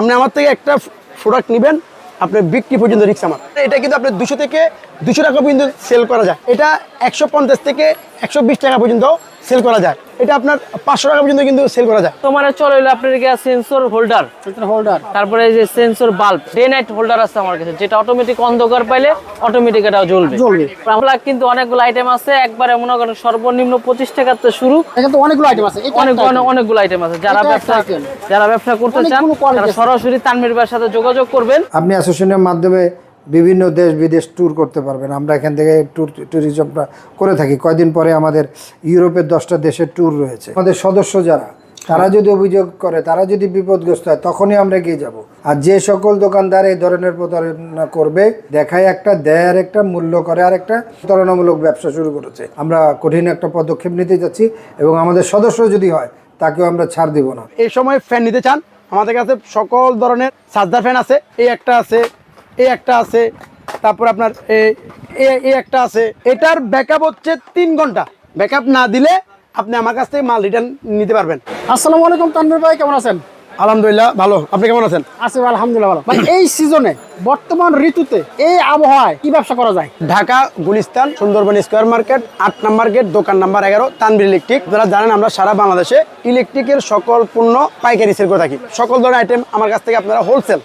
আপনি আমার থেকে একটা প্রোডাক্ট নেবেন আপনি বিক্রি পর্যন্ত রিক্স আমার। এটা কিন্তু আপনার দুশো থেকে দুশো টাকা পর্যন্ত সেল করা যায়। এটা একশো পঞ্চাশ থেকে একশো বিশ টাকা পর্যন্ত সেল করা যায়। এটা আপনার পাঁচশো টাকা পর্যন্ত কিন্তু সেল করা যায়। তোমার চলে হলো আপনার সেন্সর হোল্ডার হোল্ডার তারপরে এই যে sensor bulb day night holder আছে আমার কাছে যেটা অটোমেটিক অন্ধকার পাইলে অটোমেটিক এটাও জ্বলবে। জ্বলবে। আমরা কিন্তু অনেকগুলো আইটেম আছে একবারে মনে করেন সর্বনিম্ন পঁচিশ টাকার থেকে শুরু। এখানে তো অনেকগুলো আইটেম আছে অনেক অনেকগুলো আইটেম আছে। যারা ব্যবসা যারা ব্যবসা করতে চান তারা সরাসরি তানমির ভাইয়ের সাথে যোগাযোগ করবেন। আপনি অ্যাসোসিয়েশনের মাধ্যমে বিভিন্ন দেশ বিদেশ ট্যুর করতে পারবেন। আমরা এখান থেকে ট্যুর ট্যুরিজমটা করে থাকি। কয়দিন পরে আমাদের ইউরোপের দশটা দেশের ট্যুর রয়েছে। আমাদের সদস্য যারা তারা যদি অভিযোগ করে তারা যদি বিপদগ্রস্ত হয় তখনই আমরা গিয়ে যাব। আর যে সকল দোকানদার এই ধরনের প্রতারণা করবে দেখায় একটা দেয় আর একটা মূল্য করে আর একটা প্রতারণামূলক ব্যবসা শুরু করেছে। আমরা কঠিন একটা পদক্ষেপ নিতে যাচ্ছি এবং আমাদের সদস্য যদি হয় তাকেও আমরা ছাড় দিব না। এই সময় ফ্যান নিতে চান আমাদের কাছে সকল ধরনের চার্জার ফ্যান আছে। এই একটা আছে এই একটা আছে, তারপর আপনার এই একটা আছে। এটার ব্যাকআপ হচ্ছে তিন ঘণ্টা। ব্যাকআপ না দিলে আপনি আমার কাছ থেকে মাল রিটার্ন নিতে পারবেন। আসসালামু আলাইকুম তানভীর ভাই, কেমন আছেন? আলহামদুলিল্লাহ ভালো। আপনি কেমন আছেন? আছি আলহামদুলিল্লাহ ভালো। ভাই এই সিজনে বর্তমান ঋতুতে এই আবহাওয়ায় কি ব্যবসা করা যায়? ঢাকা গুলিস্তান সুন্দরবন স্কোয়ার মার্কেট আট নাম্বার গেট দোকান নাম্বার এগারো তানবির ইলেকট্রিক। আপনারা জানেন আমরা সারা বাংলাদেশে ইলেকট্রিকের সকল পণ্য পাইকারি সেল করে থাকি। সকল ধরনের আইটেম আমার কাছ থেকে আপনারা হোলসেল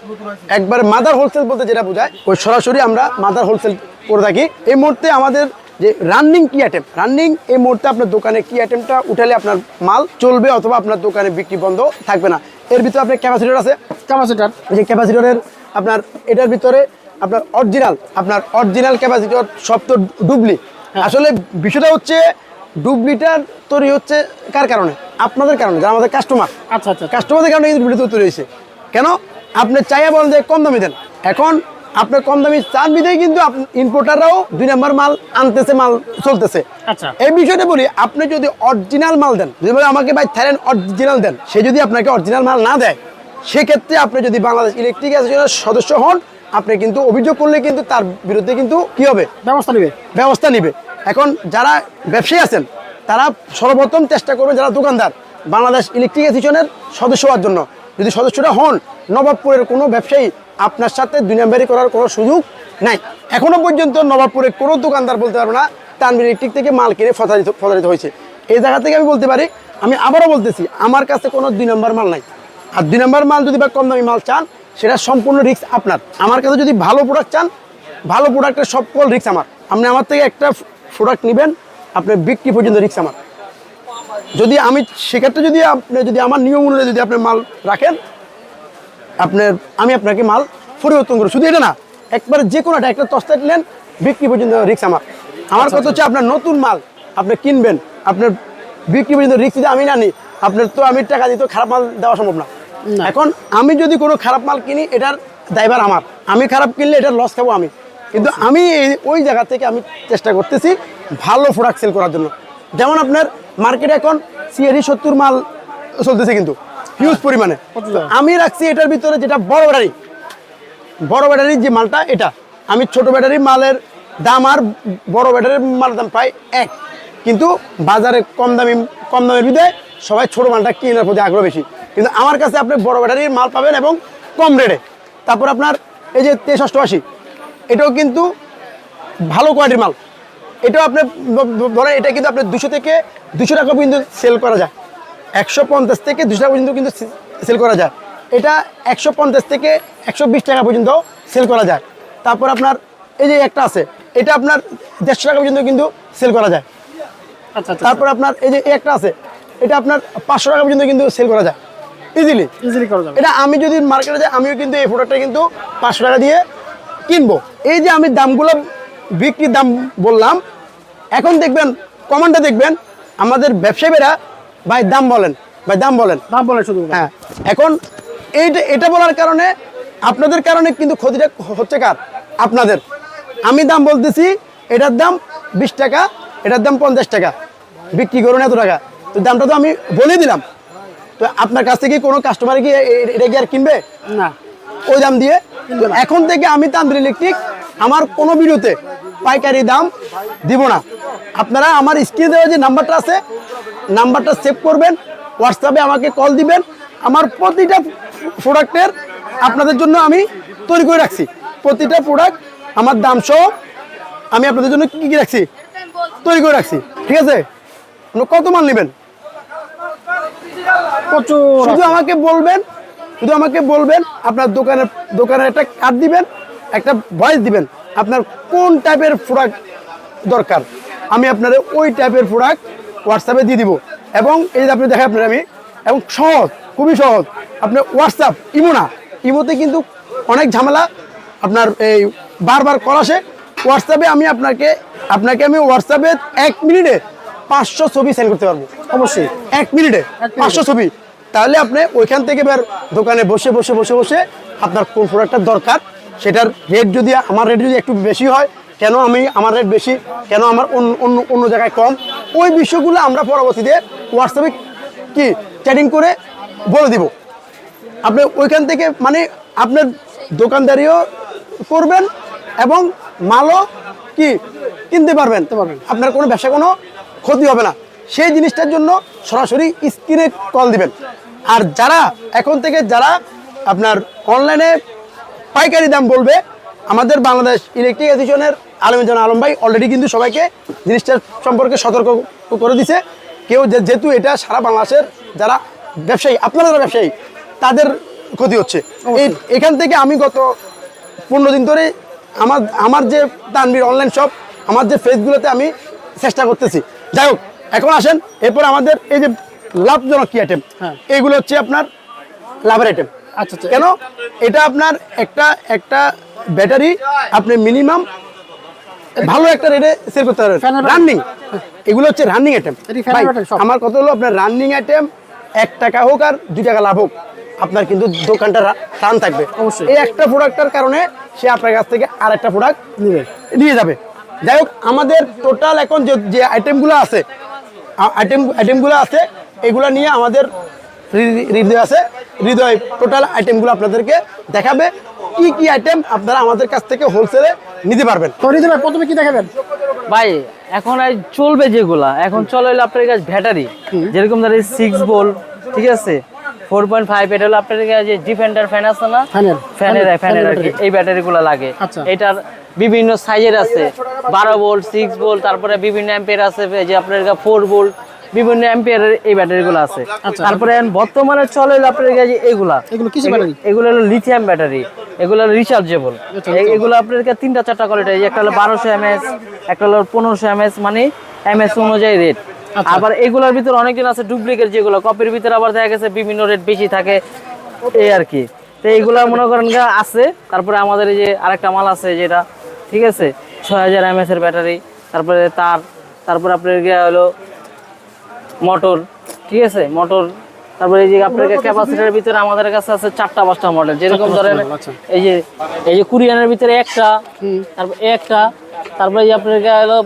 একবার মাদার হোলসেল বলতে যেটা বোঝায় ওই সরাসরি আমরা মাদার হোলসেল করে থাকি। এই মুহূর্তে আমাদের যে রানিং কি আইটেম রানিং এই মুহূর্তে আপনার দোকানে কি আইটেমটা উঠালে আপনার মাল চলবে অথবা আপনার দোকানে বিক্রি বন্ধ থাকবে না। এর ভিতরে আপনার ক্যাপাসিটার আছে? ক্যাপাসিটার। এই যে ক্যাপাসিটারের আপনার এটার ভিতরে আপনার অরিজিনাল আপনার অরিজিনাল ক্যাপাসিটার সব তো ডুবলি। আসলে বিষয়টা হচ্ছে ডুবলিটার তৈরি হচ্ছে কার কারণে? আপনাদের কারণে যারা আমাদের কাস্টমার আচ্ছা আচ্ছা কাস্টমারদের কারণে কিন্তু ডুবলিটা তৈরি হয়েছে। কেন? আপনি চাইয়া বলেন যে কম দামি দেন। এখন আপনার কম দামি চার বিধেই কিন্তু ইম্পোর্টাররাও দুই নাম্বার মাল আনতেছে মাল চলতেছে। আচ্ছা। এই বিষয়টা বলি আপনি যদি অরিজিনাল মাল দেন যদি বলে আমাকে ভাই থাইল্যান্ড অরিজিনাল দেন সে যদি আপনাকে অরিজিনাল মাল না দেয় সেক্ষেত্রে আপনি যদি বাংলাদেশ ইলেকট্রিক অ্যাসোসিয়েশনের সদস্য হন আপনি কিন্তু অভিযোগ করলে কিন্তু তার বিরুদ্ধে কিন্তু কি হবে? ব্যবস্থা নিবে। ব্যবস্থা নিবে। এখন যারা ব্যবসায়ী আছেন তারা সর্বপ্রথম চেষ্টা করবেন যারা দোকানদার বাংলাদেশ ইলেকট্রিক অ্যাসোসিয়েশনের সদস্য হওয়ার জন্য। যদি সদস্যরা হন, নবাবপুরের কোনো ব্যবসায়ী আপনার সাথে দুই নম্বরই করার কোনো সুযোগ নাই। এখনও পর্যন্ত নবাবপুরের কোনো দোকানদার বলতে পারব না তানবির ইলেকট্রিক থেকে মাল কিনে ফতারিত ফতারিত হয়েছে। এই জায়গা থেকে আমি বলতে পারি, আমি আবারও বলতেছি, আমার কাছে কোনো দুই নম্বর মাল নাই। আর দুই নম্বর মাল যদি বা কম দামি মাল চান, সেটা সম্পূর্ণ রিস্ক আপনার। আমার কাছে যদি ভালো প্রোডাক্ট চান, ভালো প্রোডাক্টের সকল রিস্ক আমার। আপনি আমার থেকে একটা প্রোডাক্ট নেবেন আপনার বিক্রি পর্যন্ত রিস্ক আমার। যদি আমি সেক্ষেত্রে যদি আপনি যদি আমার নিয়ম অনুযায়ী যদি আপনি মাল রাখেন আপনার আমি আপনাকে মাল পরিবর্তন করব। শুধু এটা না একবারে যে কোনো একটা তস্তা নেন বিক্রি পর্যন্ত রিক্স আমার। আমার কথা হচ্ছে আপনার নতুন মাল আপনি কিনবেন আপনার বিক্রি পর্যন্ত রিক্স যদি আমি না নিই আপনার তো আমি টাকা দিতে খারাপ মাল দেওয়া সম্ভব না। এখন আমি যদি কোনো খারাপ মাল কিনি এটার দায়ভার আমার। আমি খারাপ কিনলে এটার লস খাব আমি। কিন্তু আমি ওই জায়গা থেকে আমি চেষ্টা করতেছি ভালো প্রোডাক্ট সেল করার জন্য। যেমন আপনার মার্কেটে এখন সিআরি সত্তর মাল চলতেছে কিন্তু হিউজ পরিমাণে। আমি রাখছি এটার ভিতরে যেটা বড় ব্যাটারি বড় ব্যাটারির যে মালটা এটা। আমি ছোট ব্যাটারি মালের দাম আর বড় ব্যাটারির মালের দাম প্রায় এক। কিন্তু বাজারে কম দামি কম দামের বিধে সবাই ছোট মালটা কেনার প্রতি আগ্রহ বেশি। কিন্তু আমার কাছে আপনি বড় ব্যাটারির মাল পাবেন এবং কম রেটে তারপর আপনার এই যে তেইশ আশি এটাও কিন্তু ভালো কোয়ালিটির মাল। এটাও আপনি ব- ব- ধরেন এটা কিন্তু আপনার দুশো থেকে দুশো টাকা পর্যন্ত সেল করা যায়। একশো পঞ্চাশ থেকে দুশো টাকা পর্যন্ত কিন্তু সেল করা যায়। এটা একশো পঞ্চাশ থেকে একশো বিশ টাকা পর্যন্ত সেল করা যায়। তারপর আপনার এই যে একটা আছে এটা আপনার দেড়শো টাকা পর্যন্ত কিন্তু সেল করা যায়। আচ্ছা আচ্ছা তারপর আপনার এই যে একটা আছে এটা আপনার পাঁচশো টাকা পর্যন্ত কিন্তু সেল করা যায়। ইজিলি ইজিলি করা যাবে। এটা আমি যদি মার্কেটে যাই আমিও কিন্তু এই প্রোডাক্টটা কিন্তু পাঁচশো টাকা দিয়ে কিনবো। এই যে আমি দামগুলো বিক্রির দাম বললাম এখন দেখবেন কমান্ডে দেখবেন আমাদের ব্যবসায়ীরা ভাই দাম বলেন ভাই দাম বলেন। দাম বলেন শুধু। হ্যাঁ এখন এইটা এটা বলার কারণে আপনাদের কারণে কিন্তু ক্ষতিটা হচ্ছে কার? আপনাদের। আমি দাম বলতেছি এটার দাম বিশ টাকা এটার দাম পঞ্চাশ টাকা। বিক্রি করুন এত টাকা। তো দামটা তো আমি বলে দিলাম। তো আপনার কাছ থেকে কোনো কাস্টমার কি এটা কি আর কিনবে? না। ওই দাম দিয়ে। এখন থেকে আমি তান্ত্রিক ইলেকট্রিক আমার কোনো ভিডিওতে পাইকারি দাম দিব না। আপনারা আমার স্ক্রিনে দেওয়া যে নাম্বারটা আছে নাম্বারটা সেভ করবেন হোয়াটসঅ্যাপে আমাকে কল দিবেন। আমার প্রতিটা প্রোডাক্টের আপনাদের জন্য আমি তৈরি করে রাখছি। প্রতিটা প্রোডাক্ট আমার দাম সহ আমি আপনাদের জন্য কী কী রাখছি তৈরি করে রাখছি। ঠিক আছে? আপনি কত মাল নেবেন? প্রচুর শুধু আমাকে বলবেন শুধু আমাকে বলবেন আপনার দোকানের দোকানের একটা কার্ড দিবেন একটা ভয়েস দিবেন আপনার কোন টাইপের প্রোডাক্ট দরকার। আমি আপনার ওই টাইপের প্রোডাক্ট হোয়াটসঅ্যাপে দিয়ে দিব। এবং এই যে আপনি দেখেন আপনার আমি এবং সহজ খুবই সহজ। আপনার হোয়াটসঅ্যাপ ইমো না। ইমোতে কিন্তু অনেক ঝামেলা আপনার এই বারবার কল আসে। হোয়াটসঅ্যাপে আমি আপনাকে আপনাকে আমি হোয়াটসঅ্যাপে এক মিনিটে পাঁচশো ছবি সেন্ড করতে পারব। অবশ্যই। এক মিনিটে পাঁচশো ছবি। তাহলে আপনি ওইখান থেকে এবার দোকানে বসে বসে বসে বসে আপনার কোন প্রোডাক্টটা দরকার সেটার রেট যদি আমার রেট যদি একটু বেশি হয় কেন আমি আমার রেট বেশি? কেন আমার অন্য অন্য অন্য জায়গায় কম? ওই বিষয়গুলো আমরা পরবর্তীতে হোয়াটসঅ্যাপে কি চ্যাটিং করে বলে দিব। আপনি ওইখান থেকে মানে আপনার দোকানদারিও করবেন এবং মালও কি কিনতে পারবেন। পারবেন। আপনার কোনো ব্যবসা কোনো ক্ষতি হবে না। সেই জিনিসটার জন্য সরাসরি স্ক্রিনে কল দিবেন। আর যারা এখন থেকে যারা আপনার অনলাইনে পাইকারি দাম বলবে আমাদের বাংলাদেশ ইলেকট্রিক অ্যাসোসিয়েশনের আলমজন আলম ভাই অলরেডি কিন্তু সবাইকে জিনিসটার সম্পর্কে সতর্ক করে দিছে। কেউ যে- যেহেতু এটা সারা বাংলাদেশের যারা ব্যবসায়ী আপনারা যারা ব্যবসায়ী তাদের ক্ষতি হচ্ছে। এই এখান থেকে আমি গত পনেরো দিন ধরে আমার আমার যে তানবির অনলাইন শপ আমার যে ফেসগুলোতে আমি চেষ্টা করতেছি। যাই হোক এখন আসেন এরপর আমাদের এই যে লাভজনক কি আইটেম হ্যাঁ। এইগুলো হচ্ছে আপনার লাভের আইটেম আচ্ছা আচ্ছা। কেন? এটা আপনার একটা একটা ব্যাটারি আপনি মিনিমাম ভালো একটা রেটে সেল করতে পারবেন। রানিং এগুলো হচ্ছে রানিং আইটেম। আমার কথা হলো আপনার রানিং আইটেম এক টাকা হোক আর দুই টাকা লাভ হোক আপনার কিন্তু দোকানটা রান থাকবে। অবশ্যই। এই একটা প্রোডাক্টের কারণে সে আপনার কাছ থেকে আর একটা প্রোডাক্ট নিবে নিয়ে যাবে। যাই হোক আমাদের টোটাল এখন যে আইটেমগুলো আছে আইটেম আইটেমগুলো আছে এগুলো নিয়ে আমাদের হৃদয় আছে? হৃদয় টোটাল আইটেমগুলো আপনাদেরকে দেখাবে। কি কি আইটেম আপনারা আমাদের কাছ থেকে হোলসেলে নিতে পারবেন? তো রিদু ভাই প্রথমে কি দেখাবেন? ভাই এখন আর চলবে যেগুলা। এখন চলে হলো আপনার কাছে ব্যাটারি যেরকম ধরেন সিক্স বল ঠিক আছে? ফোর পয়েন্ট ফাইভ এটা হলো আপনার কাছে ডিফেন্ডার ফ্যান আছে না? ফ্যানের। ফ্যানের। এই ব্যাটারিগুলো লাগে। আচ্ছা। এটার বিভিন্ন সাইজের আছে। বারো ভোল্ট সিক্স ভোল্ট তারপরে বিভিন্ন অ্যাম্পের আছে যে আপনার ফোর ভোল্ট বিভিন্ন অ্যাম্পিয়ারের এই ব্যাটারিগুলো আছে। আচ্ছা। তারপরে বর্তমানে চলে আপনার কাছে এগুলা। এগুলো এগু- এগুলো হলো লিথিয়াম ব্যাটারি এগুলো হলো রিচার্জেবল এগুলো আপনার কাছে তিনটা চারটা কোয়ালিটি একটা হলো বারোশো এমএস একটা হলো পনেরোশো এমএস মানে এমএস অনুযায়ী রেট আচ্ছা। আবার এগুলোর ভিতরে অনেকজন আছে ডুপ্লিকেট যেগুলো। কপির ভিতরে আবার দেখা গেছে বিভিন্ন রেট বেশি থাকে। এই আর কি। তো এইগুলো মনে করেন গা আছে। তারপরে আমাদের এই যে আরেকটা মাল আছে যেটা ঠিক আছে? ছয় হাজার এমএস এর ব্যাটারি তারপরে তার তারপরে আপনার গিয়ে হলো মোটর ঠিক আছে? মোটর তারপরে এই যে আপনার ক্যাপাসিটারের ভিতরে আমাদের কাছে আছে চারটা পাঁচটা মডেল যেরকম ধরেন আচ্ছা। এই যে এই যে কুরিয়ানের ভিতরে একটা তারপর একটা তারপরে যে আপনার হলো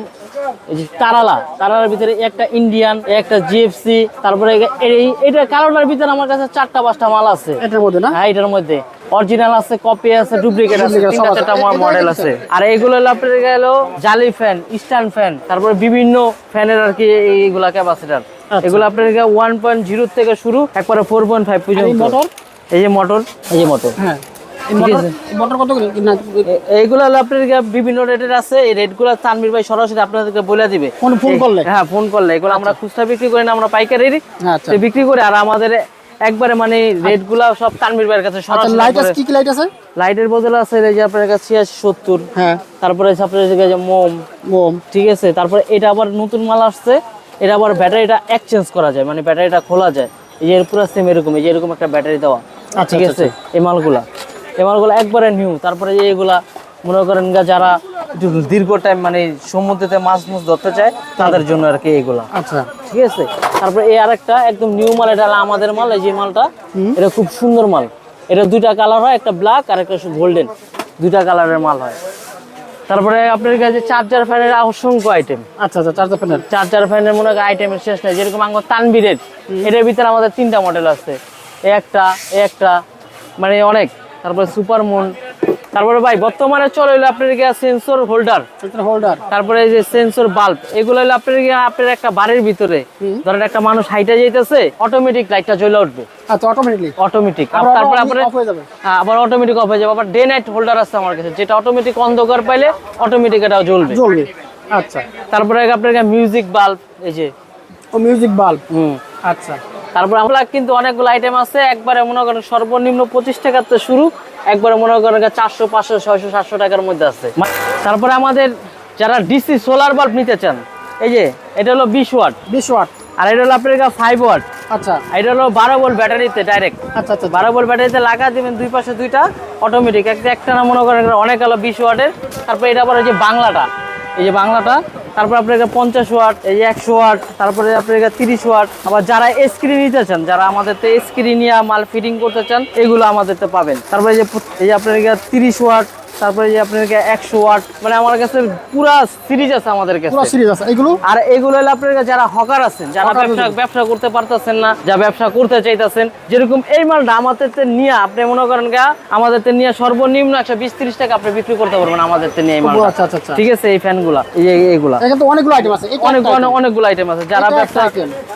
এই যে তারালা তারালার ভিতরে একটা ইন্ডিয়ান একটা জিএফসি তারপরে এই এটা কালোটার ভিতরে আমার কাছে চারটা পাঁচটা মাল আছে। এটার মধ্যে না? হ্যাঁ এটার মধ্যে। অরিজিনাল আছে কপি আছে ডুপ্লিকেট আছে তিনটা। চারটা মডেল আছে। আর এইগুলো হলো আপনার গেল জালি ফ্যান স্ট্যান্ড ফ্যান তারপরে বিভিন্ন ফ্যানের আর কি এইগুলা ক্যাপাসিটার। এগুলো আপনার ওয়ান পয়েন্ট জিরো থেকে শুরু একবারে ফোর পয়েন্ট ফাইভ পর্যন্ত। মোটর? এই যে মোটর এই যে মোটর হ্যাঁ। এই ঠিক মোটর আছে। এই মোটর কত করে? না এ- এইগুলো হলো আপনার বিভিন্ন রেটের আছে। এই রেটগুলো তানবির ভাই সরাসরি আপনাদেরকে বলে দিবে। ফোন ফোন করলে? হ্যাঁ ফোন করলে। এগুলো আমরা খুচরা বিক্রি করি না আমরা পাইকারি আচ্ছা। বিক্রি করি আর আমাদের একবারে মানে সব তানবির ভাইয়ের কাছে আচ্ছা লাইট আছে? কি কি লাইট আছে? লাইটের বদলে আছে এই যে আপনার কাছে হ্যাঁ। তারপরে আপনার কাছে মোম। মোম। ঠিক আছে তারপরে এটা আবার নতুন মাল আসছে। এটা আবার ব্যাটারিটা এক্সচেঞ্জ করা যায় মানে ব্যাটারিটা খোলা যায়। এই যে পুরো সেম এরকম এই যে এরকম একটা ব্যাটারি দেওয়া। আচ্ছা, ঠিক আচ্ছা, আছে? এই মালগুলা। এই মালগুলা একবারে নিউ তারপরে যে এগুলা মনে করেন গা যারা একটু দীর্ঘ টাইম মানে সমুদ্রেতে মাছ মুছ ধরতে চায় তাদের জন্য আর কি এগুলা। আচ্ছা। ঠিক আছে? তারপরে এই আরেকটা একদম নিউ মাল এটা আমাদের মাল এই যে মালটা এটা খুব সুন্দর মাল। এটা দুইটা কালার হয় একটা ব্ল্যাক আর একটা গোল্ডেন দুইটা কালারের মাল হয়। তারপরে আপনার কাছে চার্জার ফ্যানের অসংখ্য আইটেম আচ্ছা আচ্ছা চার্জার ফ্যানের চার্জার ফ্যানের মনে হয় আইটেমের শেষ নেই যেরকম আমার তানবিরের এটার ভিতরে আমাদের তিনটা মডেল আছে। একটা একটা মানে অনেক। তারপরে সুপার মুন তারপরে ভাই বর্তমানে চলে হলো আপনার গিয়া সেন্সর হোল্ডার হোল্ডার তারপরে এই যে সেন্সর বাল্ব এগুলো হলো আপনার গিয়া আপনার একটা বাড়ির ভিতরে। ধরেন একটা মানুষ হাইটে যাইতেছে অটোমেটিক লাইটটা জ্বলে উঠবে। আচ্ছা অটোমেটিক আবার তারপরে আপনার হয়ে যাবে। আবার অটোমেটিক অফ হয়ে যাবে। আবার ডে নাইট হোল্ডার আছে আমার কাছে যেটা অটোমেটিক অন্ধকার পাইলে অটোমেটিক এটাও জ্বলবে। জ্বলবে। আচ্ছা। তারপরে আপনার মিউজিক বাল্ব এই যে ও মিউজিক বাল্ব হুম। আচ্ছা। তারপর আমরা কিন্তু অনেকগুলো আইটেম আছে একবারে মনে করেন সর্বনিম্ন পঁচিশ টাকার তো শুরু। একবারে মনে করেন চারশো পাঁচশো ছয়শো সাতশো টাকার মধ্যে আছে। তারপরে আমাদের যারা ডিসি সোলার বাল্ব নিতে চান এই যে এটা হলো বিশ ওয়াট। বিশ ওয়াট। আর এটা হলো আপনার কাছে ফাইভ ওয়াট। আচ্ছা। এটা হলো বারো ভোল্ট ব্যাটারিতে ডাইরেক্ট আচ্ছা আচ্ছা। বারো ভোল্ট ব্যাটারিতে লাগা দেবেন দুই পাশে দুইটা অটোমেটিক একটা একটা না মনে করেন অনেক হলো বিশ ওয়াটের। তারপরে এটা আবার যে বাংলাটা। এই যে বাংলাটা, তারপর আপনার পঞ্চাশ ওয়াট, এই যে একশো ওয়াট, তারপরে আপনার তিরিশ ওয়াট। আবার যারা স্ক্রিন নিতে চান, যারা আমাদের তো স্ক্রিন নিয়ে মাল ফিটিং করতে চান, এগুলো আমাদের পাবেন। তারপরে এই যে আপনার আপনার তিরিশ ওয়াট তারপরে যে আপনার একশো ওয়াট মানে আমার কাছে পুরা সিরিজ আছে আমাদের কাছে। পুরো সিরিজ আছে। এগুলো? আর এগুলো হলো আপনার কাছে যারা হকার আছেন যারা ব্যবসা ব্যবসা করতে পারতেছেন না যা ব্যবসা করতে চাইতেছেন যেরকম এই মালটা আমাদের নিয়ে আপনি মনে করেন গা আমাদের নিয়ে সর্বনিম্ন একশো বিশ ত্রিশ টাকা আপনি বিক্রি করতে পারবেন আমাদের নিয়ে এই মালটা। আচ্ছা আচ্ছা আচ্ছা। ঠিক আছে এই ফ্যানগুলা এই এইগুলা। এখানে তো অনেকগুলো আইটেম আছে। অনেক। অনেকগুলো আইটেম আছে। যারা ব্যবসা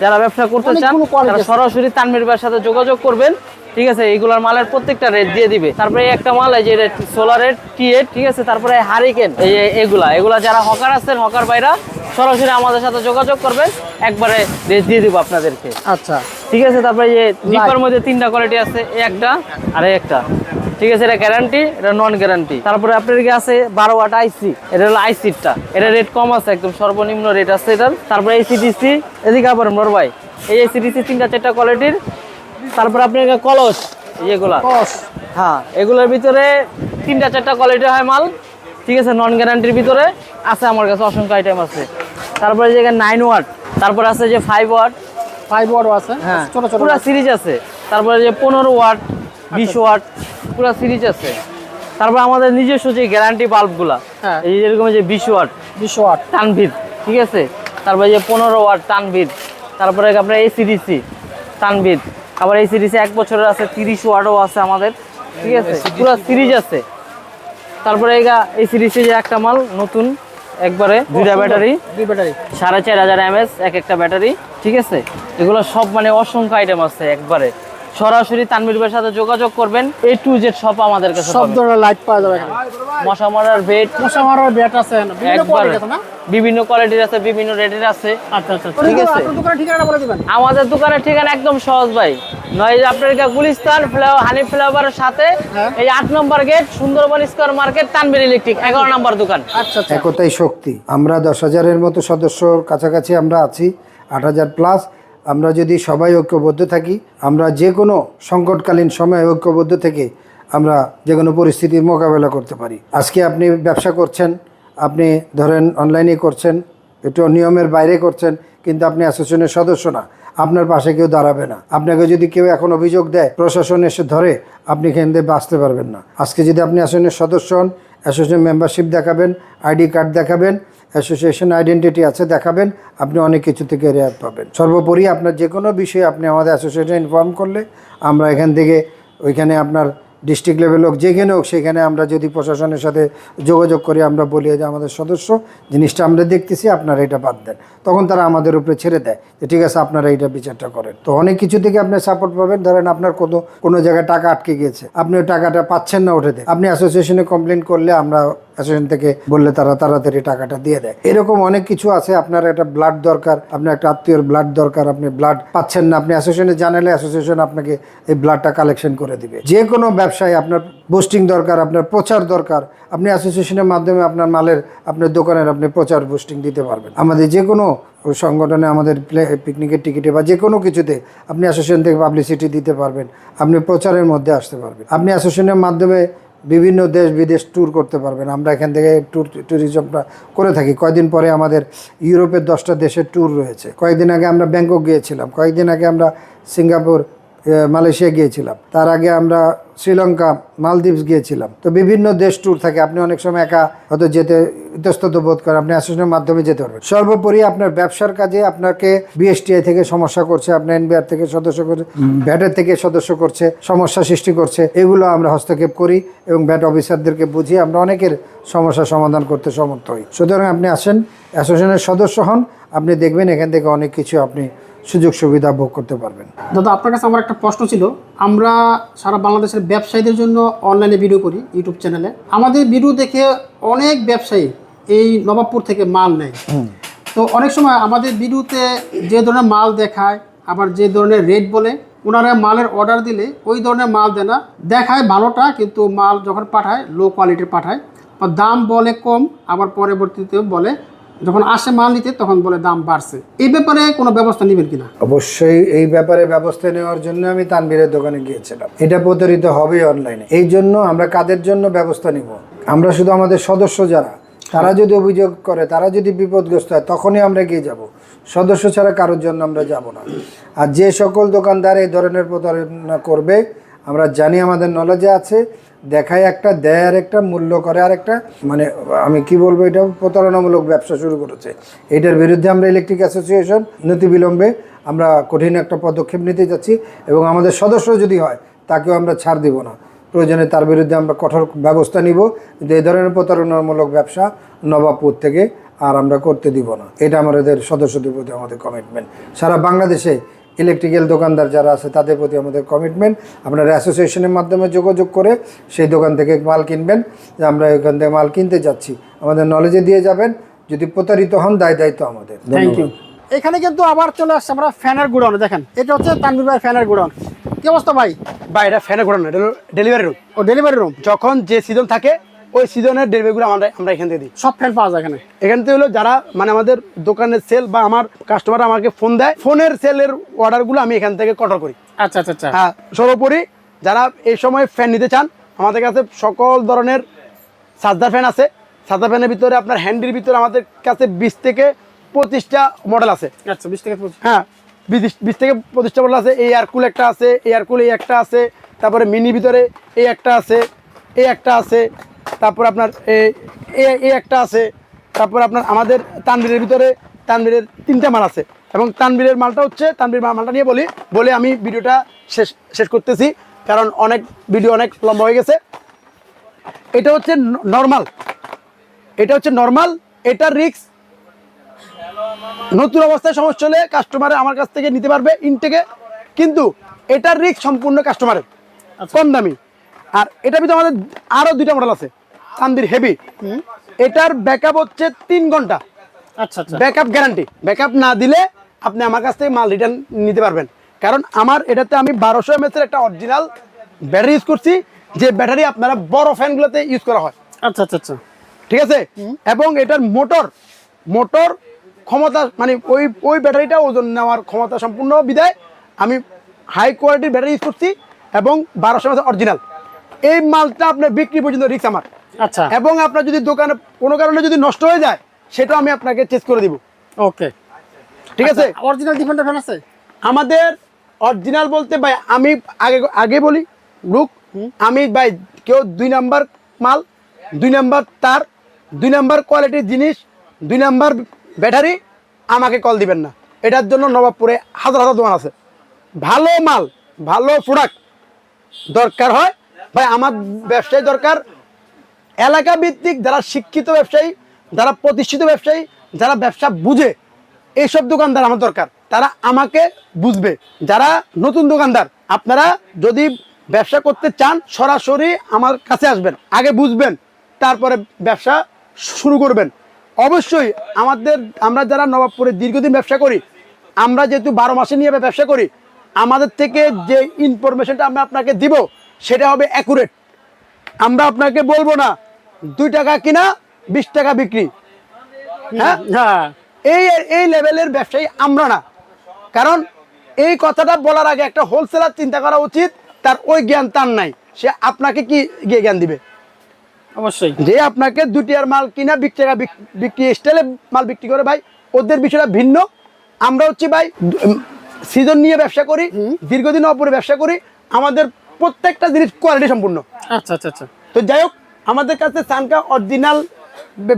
যারা ব্যবসা করতে চান তারা সরাসরি তানমির ভাইয়ের সাথে যোগাযোগ করবেন। ঠিক আছে এইগুলার মালের প্রত্যেকটা রেট দিয়ে দিবে। তারপরে একটা মাল এই যে সোলারের টি এইট ঠিক আছে তারপরে হারিকেন এই এগুলা। এগুলা যারা হকার আছেন হকার ভাইরা সরাসরি আমাদের সাথে যোগাযোগ করবেন একবারে রেট দিয়ে দিব আপনাদেরকে। আচ্ছা। ঠিক আছে তারপরে যে ডিপার মধ্যে তিনটা কোয়ালিটি আছে একটা আর একটা। ঠিক আছে এটা গ্যারান্টি এটা নন গ্যারান্টি তারপরে আপনার কি আছে বারো ওয়াট আইসি এটা হলো আইসিটা এটা রেট কম আছে একদম সর্বনিম্ন রেট আছে এটার। তারপরে এসিডিসি এদিকে আবার মোর ভাই এই এসিডিসি তিনটা চারটা কোয়ালিটির তারপরে আপনার কলস। এগুলা? কস হ্যাঁ এগুলোর ভিতরে তিনটা চারটা কোয়ালিটি হয় মাল। ঠিক আছে নন গ্যারান্টির ভিতরে আছে আমার কাছে অসংখ্য আইটেম আছে। তারপরে যে নাইন ওয়াট তারপর আছে যে ফাইভ ওয়াট ফাইভ ওয়াটও আছে। হ্যাঁ ছোট ছোট পুরো সিরিজ আছে। তারপরে যে পনেরো ওয়াট বিশ ওয়াট পুরো সিরিজ আছে। তারপর আমাদের নিজস্ব যে গ্যারান্টি বাল্বগুলা হ্যাঁ। এই যেরকম যে বিশ ওয়াট বিশ ওয়াট টানভিদ ঠিক আছে? তারপরে যে পনেরো ওয়াট টানভিদ তারপরে আপনার এসিডিসি টানভিদ আবার এই সিরিজে এক বছরের আছে তিরিশ ওয়ার্ডও আছে আমাদের ঠিক আছে? পুরো সিরিজ আছে। তারপরে এই সিরিজে যে একটা মাল নতুন একবারে দুইটা ব্যাটারি দুই ব্যাটারি সাড়ে চার হাজার এমএস এক একটা ব্যাটারি ঠিক আছে? এগুলো সব মানে অসংখ্য আইটেম আছে একবারে। সরাসরি তানবির ভাইয়ের সাথে যোগাযোগ করবেন। এ টু জেড সব আমাদের কাছে সব ধরনের লাইট পাওয়া যাবে এখানে। মশা মারার বেড মশা মারার ব্যাট আছে। বিভিন্ন একবার কোয়ালিটি আছে না? বিভিন্ন কোয়ালিটির আছে বিভিন্ন রেটের আছে। আচ্ছা আচ্ছা ঠিক আছে। আপনার দোকানের ঠিকানাটা বলে দিবেন। আমাদের দোকানের ঠিকানা একদম সহজ ভাই। নয় যে আপনার গুলিস্তান ফ্লাওয়ার হানি ফ্লাওয়ারের সাথে হ্যাঁ। এই আট number gate Sundarban square market Tanvir electric এগারো নম্বর দোকান। আচ্ছা আচ্ছা। একতাই শক্তি। আমরা দশ হাজারের মতো সদস্যর কাছাকাছি আমরা আছি। আট হাজার প্লাস আমরা যদি সবাই ঐক্যবদ্ধ থাকি, আমরা যে কোনো সংকটকালীন সময়ে ঐক্যবদ্ধ থেকে আমরা যে কোনো পরিস্থিতির মোকাবেলা করতে পারি। আজকে আপনি ব্যবসা করছেন, আপনি ধরেন অনলাইনে করছেন, একটু নিয়মের বাইরে করছেন, কিন্তু আপনি অ্যাসোসিয়েশনের সদস্য না, আপনার পাশে কেউ দাঁড়াবে না। আপনাকে যদি কেউ এখন অভিযোগ দেয়, প্রশাসন এসে ধরে, আপনি এখান থেকে বাঁচতে পারবেন না। আজকে যদি আপনি অ্যাসোসিয়েশনের সদস্য হন অ্যাসোসিয়েশন মেম্বারশিপ দেখাবেন, আইডি কার্ড দেখাবেন অ্যাসোসিয়েশন আইডেন্টিটি আছে, দেখাবেন। আপনি অনেক কিছু থেকে রেয়াত পাবেন। সর্বোপরি আপনার যে কোনো বিষয়ে আপনি আমাদের অ্যাসোসিয়েশন ইনফর্ম করলে আমরা এখান থেকে ওইখানে আপনার ডিস্ট্রিক্ট লেভেল হোক, যেখানে হোক, সেখানে আমরা যদি প্রশাসনের সাথে যোগাযোগ করি, আমরা বলি যে আমাদের সদস্য, জিনিসটা আমরা দেখতেছি, আপনারা এটা বাদ দেন। তখন তারা আমাদের উপরে ছেড়ে দেয় যে, ঠিক আছে, আপনারা এইটা বিচারটা করেন। তো অনেক কিছু থেকে আপনি সাপোর্ট পাবেন। ধরেন আপনার কোনো কোনো জায়গায় টাকা আটকে গিয়েছে, আপনি টাকাটা পাচ্ছেন না ওঠেতে আপনি অ্যাসোসিয়েশনে কমপ্লেন করলে আমরা অ্যাসোসিয়েশন থেকে বললে তারা তাড়াতাড়ি টাকাটা দিয়ে দেয়। এরকম অনেক কিছু আছে, আপনার একটা ব্লাড দরকার, আপনার একটা আত্মীয়র ব্লাড দরকার, আপনি ব্লাড পাচ্ছেন না, আপনি অ্যাসোসিয়েশনে জানালে অ্যাসোসিয়েশন আপনাকে এই ব্লাডটা কালেকশন করে দিবে। যে কোনো ব্যবসায় আপনার বুস্টিং দরকার, আপনার প্রচার দরকার, আপনি অ্যাসোসিয়েশনের মাধ্যমে আপনার মালের, আপনার দোকানের আপনি প্রচার বুস্টিং দিতে পারবেন। আমাদের যে কোনো সংগঠনে, আমাদের পিকনিকের টিকিটে বা যে কোনো কিছুতে আপনি অ্যাসোসিয়েশন থেকে পাবলিসিটি দিতে পারবেন, আপনি প্রচারের মধ্যে আসতে পারবেন। আপনি অ্যাসোসিয়েশনের মাধ্যমে বিভিন্ন দেশ বিদেশ ট্যুর করতে পারবেন। আমরা এখান থেকে ট্যুর ট্যুরিজমটা করে থাকি। কয়েকদিন পরে আমাদের ইউরোপের দশটা দেশের ট্যুর রয়েছে। কয়েকদিন আগে আমরা ব্যাংকক গিয়েছিলাম। কয়েকদিন আগে আমরা সিঙ্গাপুর মালয়েশিয়া গিয়েছিলাম। তার আগে আমরা শ্রীলঙ্কা মালদ্বীপস গিয়েছিলাম। তো বিভিন্ন দেশ ট্যুর থাকে আপনি অনেক সময় একা হয়তো যেতে ইতস্তত বোধ করেন আপনি অ্যাসোসিয়েশনের মাধ্যমে যেতে পারবেন। সর্বোপরি আপনার ব্যবসার কাজে আপনাকে বিএসটিআই থেকে সমস্যা করছে আপনার এনবিআর থেকে সদস্য করছে ভ্যাটের থেকে সদস্য করছে সমস্যা সৃষ্টি করছে এগুলো আমরা হস্তক্ষেপ করি এবং ভ্যাট অফিসারদেরকে বুঝিয়ে আমরা অনেকের সমস্যা সমাধান করতে সমর্থ হই। সুতরাং আপনি আসেন অ্যাসোসিয়েশনের সদস্য হন আপনি দেখবেন এখান থেকে অনেক কিছু আপনি সুযোগ সুবিধা ভোগ করতে পারবেন। দাদা আপনার কাছে আমার একটা প্রশ্ন ছিল। আমরা সারা বাংলাদেশের ব্যবসায়ীদের জন্য অনলাইনে ভিডিও করি ইউটিউব চ্যানেলে আমাদের ভিডিও দেখে অনেক ব্যবসায়ী এই নবাবপুর থেকে মাল নেয়। তো অনেক সময় আমাদের ভিডিওতে যে ধরনের মাল দেখায় আবার যে ধরনের রেট বলে ওনারা মালের অর্ডার দিলে ওই ধরনের মাল দেয় না। দেখায় ভালোটা কিন্তু মাল যখন পাঠায় লো কোয়ালিটির পাঠায়। বা দাম বলে কম আবার পরবর্তীতে বলে যখন আসে মাল নিতে, তখন বলে দাম বাড়ছে। এই ব্যাপারে কোনো ব্যবস্থা নেবেন কিনা? অবশ্যই এই ব্যাপারে ব্যবস্থা নেওয়ার জন্য আমি তানবীরের দোকানে গিয়েছিলাম। এটা প্রতারিত হবে অনলাইনে এই জন্য আমরা কাদের জন্য ব্যবস্থা নিব? আমরা শুধু আমাদের সদস্য যারা। তারা যদি অভিযোগ করে, তারা যদি বিপদগ্রস্ত হয়, তখনই আমরা গিয়ে যাব। সদস্য ছাড়া কারোর জন্য আমরা যাব না। আর যে সকল দোকানদার এই ধরনের প্রতারণা করবে, আমরা জানি আমাদের নলেজে আছে। দেখায় একটা দেয় আর একটা, মূল্য করে আর একটা মানে আমি কি বলব এটা প্রতারণামূলক ব্যবসা শুরু করেছে। এটার বিরুদ্ধে আমরা ইলেকট্রিক অ্যাসোসিয়েশন নতি বিলম্বে আমরা কঠিন একটা পদক্ষেপ নিতে যাচ্ছি এবং আমাদের সদস্য যদি হয়, তাকেও আমরা ছাড় দিব না। প্রয়োজনে তার বিরুদ্ধে আমরা কঠোর ব্যবস্থা নিব, কিন্তু এই ধরনের প্রতারণামূলক ব্যবসা নবাবপুর থেকে আর আমরা করতে দিব না। এটা আমাদের সদস্যদের প্রতি আমাদের কমিটমেন্ট সারা বাংলাদেশে ইলেকট্রিক্যাল দোকানদার যারা আছে তাদের প্রতি আমাদের কমিটমেন্ট আপনারা অ্যাসোসিয়েশনের মাধ্যমে যোগাযোগ করে সেই দোকান থেকে মাল কিনবেন। যে আমরা এখান থেকে মাল কিনতে যাচ্ছি। আমাদের নলেজে দিয়ে যাবেন। যদি প্রতারিত হন দায় দায়িত্ব আমাদের। থ্যাংক ইউ এখানে কিন্তু আবার চলে আসছে আমরা ফ্যানের গুডাউনে দেখেন। এটা হচ্ছে তানবির ভাই ফ্যানের গুডাউন কি অবস্থা ভাই? ভাই এটা ফ্যানে ঘোরানো এটা ডেলিভারি রুম ও ডেলিভারি রুম যখন যে সিজন থাকে ওই সিজনের ডেলিভারিগুলো আমরা আমরা এখান থেকে দিই। সব ফ্যান পাওয়া যায় এখানে। এখান থেকে হলো যারা মানে আমাদের দোকানের সেল বা আমার কাস্টমার আমাকে ফোন দেয় ফোনের সেলের অর্ডারগুলো আমি এখান থেকে কন্ট্রোল করি। আচ্ছা আচ্ছা আচ্ছা। হ্যাঁ সর্বোপরি যারা এই সময় ফ্যান নিতে চান আমাদের কাছে সকল ধরনের সাজদার ফ্যান আছে। সাজদার ফ্যানের ভিতরে আপনার হ্যান্ডির ভিতরে আমাদের কাছে বিশ থেকে পঁচিশটা মডেল আছে। আচ্ছা বিশ থেকে হ্যাঁ বিশ বিশ থেকে পঁচিশটা মডেল আছে। এই এয়ারকুল একটা আছে এয়ারকুল এই একটা আছে। তারপরে মিনি ভিতরে এই একটা আছে এই একটা আছে। তারপর আপনার এই একটা আছে তারপর আপনার আমাদের তানবীরের ভিতরে তানবীরের তিনটা মাল আছে। এবং তানবীরের মালটা হচ্ছে তানবীর মালটা নিয়ে বলি বলে আমি ভিডিওটা শেষ শেষ করতেছি কারণ অনেক ভিডিও অনেক লম্বা হয়ে গেছে। এটা হচ্ছে নর্মাল এটা হচ্ছে নর্মাল এটার রিক্স নতুন অবস্থায় সমস্যা হলে কাস্টমার আমার কাছ থেকে নিতে পারবে ইনটেকে কিন্তু এটার রিস্ক সম্পূর্ণ কাস্টমারের কম দামি। আর এটা ভিতরে আমাদের আরও দুইটা মডেল আছে। তানবির হেভি এটার ব্যাকআপ হচ্ছে তিন ঘণ্টা। আচ্ছা আচ্ছা। ব্যাকআপ গ্যারান্টি ব্যাকআপ না দিলে আপনি আমার কাছ থেকে মাল রিটার্ন নিতে পারবেন। কারণ আমার এটাতে আমি বারোশো এমএস এর একটা অরিজিনাল ব্যাটারি ইউজ করছি যে ব্যাটারি আপনারা বড় ফ্যানগুলোতে ইউজ করা হয়। আচ্ছা আচ্ছা আচ্ছা। ঠিক আছে? এবং এটার মোটর মোটর ক্ষমতা মানে ওই ওই ব্যাটারিটা ওজন নেওয়ার ক্ষমতা সম্পূর্ণ বিদায়। আমি হাই কোয়ালিটির ব্যাটারি ইউজ করছি এবং বারোশো মাসের অরিজিনাল এই মালটা আপনার বিক্রি পর্যন্ত রিক্স আমার। আচ্ছা। এবং আপনার যদি দোকানে কোনো কারণে যদি নষ্ট হয়ে যায় সেটাও আমি আপনাকে চেঞ্জ করে দিব। ওকে। ঠিক আছে? অরিজিনাল ডিফেন্ডার ফ্যান আছে? আমাদের অরিজিনাল বলতে ভাই আমি আগে আগে বলি গ্রুপ আমি ভাই কেউ দুই নাম্বার মাল দুই নাম্বার তার দুই নাম্বার কোয়ালিটির জিনিস দুই নাম্বার ব্যাটারি আমাকে কল দিবেন না। এটার জন্য নবাবপুরে হাজার হাজার দোকান আছে। ভালো মাল ভালো প্রোডাক্ট দরকার হয় ভাই, আমার ব্যবসায় দরকার। এলাকা ভিত্তিক যারা শিক্ষিত ব্যবসায়ী, যারা প্রতিষ্ঠিত ব্যবসায়ী, যারা ব্যবসা বুঝে, এইসব দোকানদার আমার দরকার। তারা আমাকে বুঝবে। যারা নতুন দোকানদার, আপনারা যদি ব্যবসা করতে চান, সরাসরি আমার কাছে আসবেন। আগে বুঝবেন, তারপরে ব্যবসা শুরু করবেন। অবশ্যই আমাদের, আমরা যারা নবাবপুরে দীর্ঘদিন ব্যবসা করি, আমরা যেহেতু বারো মাসে নিয়ে ব্যবসা করি, আমাদের থেকে যে ইনফরমেশনটা আমরা আপনাকে দিব সেটা হবে অ্যাকুরেট আমরা আপনাকে বলব না দুই টাকা কিনা বিশ টাকা বিক্রি। হ্যাঁ? হ্যাঁ। এই এই লেভেলের ব্যবসায়ী আমরা না। কারণ এই কথাটা বলার আগে একটা হোলসেলার চিন্তা করা উচিত তার ওই জ্ঞান তার নাই। সে আপনাকে কি গিয়ে জ্ঞান দিবে? অবশ্যই। যে আপনাকে দুটি আর মাল কিনা বিশ টাকা বিক্রি স্টাইলে মাল বিক্রি করে ভাই ওদের বিষয়টা ভিন্ন। আমরা হচ্ছে ভাই সিজন নিয়ে ব্যবসা করি দীর্ঘদিন অপরে ব্যবসা করি। আমাদের প্রত্যেকটা জিনিস কোয়ালিটি সম্পূর্ণ। আচ্ছা আচ্ছা আচ্ছা। তো যাই হোক আমাদের কাছে সানকা অরিজিনাল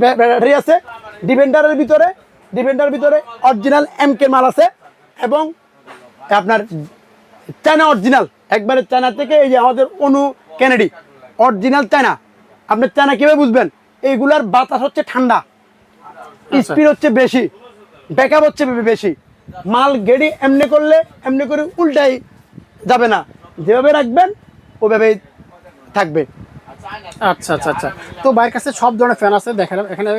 ব্যাটারি আছে। ডিফেন্ডারের ভিতরে ডিফেন্ডারের ভিতরে অরিজিনাল এমকে মাল আছে। এবং আপনার চায়না অরিজিনাল একবারে চায়না থেকে এই যে আমাদের অনু কেনেডি অরিজিনাল চায়না আপনার চায়না কীভাবে বুঝবেন? এইগুলার বাতাস হচ্ছে ঠান্ডা। স্পিড হচ্ছে বেশি। ব্যাকআপ হচ্ছে বেশি। মাল গেড়ি এমনি করলে এমনি করে উল্টাই যাবে না। যেভাবে রাখবেন ওভাবেই থাকবে। আচ্ছা আচ্ছা আচ্ছা। তো বাইরের কাছে সব ধরনের ফ্যান আছে দেখেন এখানে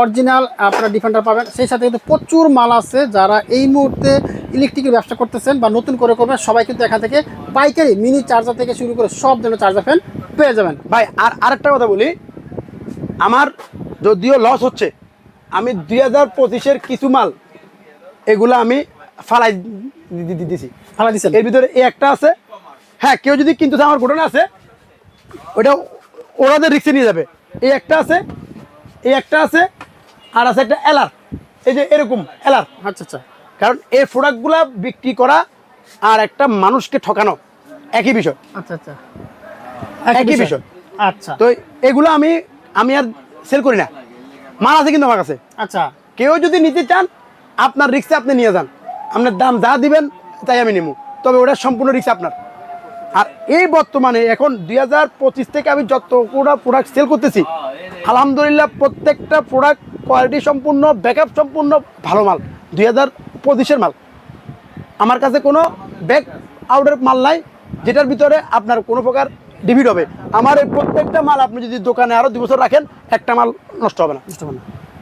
অরিজিনাল আপনারা ডিফেন্ডার পাবেন। সেই সাথে কিন্তু প্রচুর মাল আছে যারা এই মুহূর্তে ইলেকট্রিকের ব্যবসা করতেছেন বা নতুন করে করবেন সবাই কিন্তু এখান থেকে পাইকারি মিনি চার্জার থেকে শুরু করে সব ধরনের চার্জার ফ্যান পেয়ে যাবেন। ভাই আর আরেকটা কথা বলি আমার যদিও লস হচ্ছে আমি দুই হাজার পঁচিশের কিছু মাল এগুলো আমি ফালাই দিছি। ফালা দিচ্ছেন এর ভিতরে এই একটা আছে হ্যাঁ কেউ যদি কিনতে চায় আমার ঘটনা আছে। ওটা ওরাদের রিক্সে নিয়ে যাবে। এই একটা আছে এই একটা আছে আর আছে একটা এলার এই যে এরকম এলার আচ্ছা আচ্ছা। কারণ এই প্রোডাক্টগুলা বিক্রি করা আর একটা মানুষকে ঠকানো একই বিষয়। আচ্ছা আচ্ছা। একই বিষয়। আচ্ছা। তো এগুলো আমি আমি আর সেল করি না। মাল আছে কিন্তু আমার কাছে। আচ্ছা। কেউ যদি নিতে চান আপনার রিক্সে আপনি নিয়ে যান। আপনার দাম যা দিবেন তাই আমি নেব। তবে ওটা সম্পূর্ণ রিক্স আপনার। আর এই বর্তমানে এখন দুই হাজার পঁচিশ থেকে আমি যত যতগুলো প্রোডাক্ট সেল করতেছি আলহামদুলিল্লাহ প্রত্যেকটা প্রোডাক্ট কোয়ালিটি সম্পূর্ণ ব্যাকআপ সম্পূর্ণ ভালো মাল দুই হাজার পঁচিশের মাল। আমার কাছে কোনো ব্যাক আউটের মাল নাই যেটার ভিতরে আপনার কোনো প্রকার ডিভিড হবে। আমার এই প্রত্যেকটা মাল আপনি যদি দোকানে আরও দু বছর রাখেন একটা মাল নষ্ট হবে না।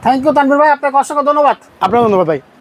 থ্যাংক ইউ তানভীর ভাই আপনাকে অসংখ্য ধন্যবাদ। আপনার ধন্যবাদ ভাই।